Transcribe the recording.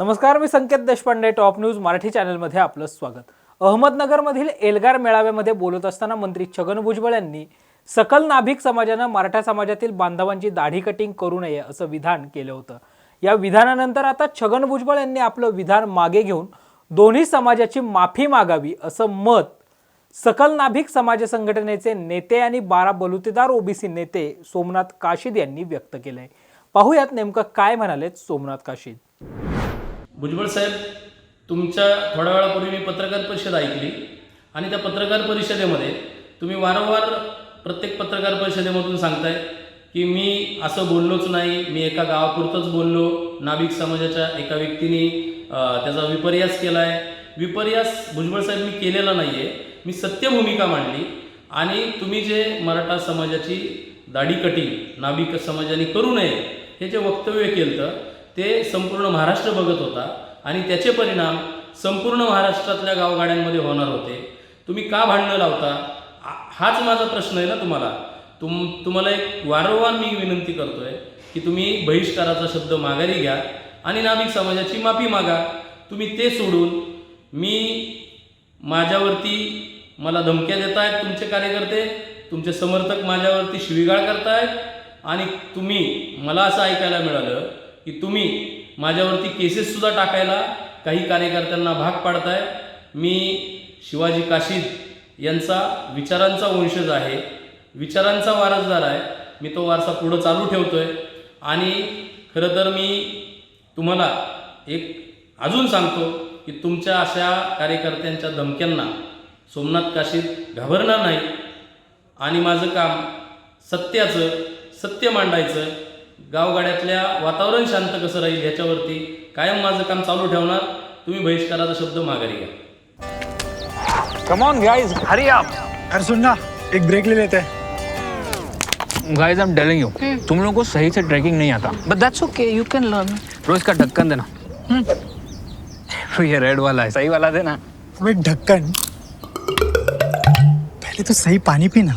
नमस्कार मी Sanket Deshpande top news Marathi चॅनलमध्ये आपलं स्वागत. अहमदनगरमधील एल्गार मेळाव्यामध्ये बोलत असताना मंत्री छगन भुजबळ यांनी सकल नाभिक समाजानं मराठा समाजातील बांधवांची दाढी कटिंग करू नये असं विधान केलं होतं. या विधानानंतर आता छगन भुजबळ यांनी आपलं विधान मागे घेऊन दोन्ही समाजाची माफी मागावी असं मत सकल नाभिक समाज संघटनेचे नेते आणि बारा बलुतेदार ओबीसी नेते सोमनाथ काशीद यांनी व्यक्त केलंय. पाहूयात नेमकं काय म्हणालेत सोमनाथ काशीद. भुजबळ साहेब तुमच्या थोड्या वेळापूर्वी मी पत्रकार परिषद ऐकली आणि त्या पत्रकार परिषदेमध्ये तुम्ही वारंवार प्रत्येक पत्रकार परिषदेमधून सांगताय की मी असं बोललोच नाही मी एका गावापुरतंच बोललो नाभिक समाजाच्या एका व्यक्तीने त्याचा विपर्यास केला आहे विपर्यास भुजबळ साहेब मी केलेला नाही आहे मी सत्य भूमिका मांडली आणि तुम्ही जे मराठा समाजाची दाढी कटिंग नाभिक समाजाने करू नये हे जे वक्तव्य केलं ते संपूर्ण महाराष्ट्र बघत होता आणि त्याचे परिणाम संपूर्ण महाराष्ट्रातल्या गावगाड्यांमध्ये होणार होते. तुम्ही का भांडणं लावता? हाच माझा प्रश्न आहे ना तुम्हाला. तुम तुम्हाला एक वारंवार मी विनंती करतोय की तुम्ही बहिष्काराचा शब्द माघारी घ्या आणि नाभिक समाजाची माफी मागा. तुम्ही ते सोडून मी माझ्यावरती मला धमक्या देत आहेत तुमचे कार्यकर्ते तुमचे समर्थक माझ्यावरती शिवीगाळ करतायत आणि तुम्ही मला असं ऐकायला मिळालं की तुम्ही माझ्यावरती केसेससुद्धा टाकायला काही कार्यकर्त्यांना भाग पाडताय. मी शिवाजी काशीद यांचा विचारांचा वंशज आहे. विचारांचा वारसदार आहे. मी तो वारसा पुढं चालू ठेवतो आहे आणि खरं तर मी तुम्हाला एक अजून सांगतो की तुमच्या अशा कार्यकर्त्यांच्या धमक्यांना सोमनाथ काशीद घाबरणार नाही. आणि माझं काम सत्याचं सत्य मांडायचं गावगाड्यातल्या वातावरण शांत कसं राहील ह्याच्यावरती कायम माझं काम चालू ठेवणार. तुम्ही बहिष्काराचा शब्द माघारी घ्या. Come on guys hurry up अरे सुन ना एक ब्रेक ले लेते. हैं guys I am telling you तुम लोगों को सही से ट्रैकिंग नहीं आता. But that's okay, you can learn. रोज का ढक्कन देना. ये रेड वाला है. सही वाला देना. ढक्कन पहले तो सही पानी पीना.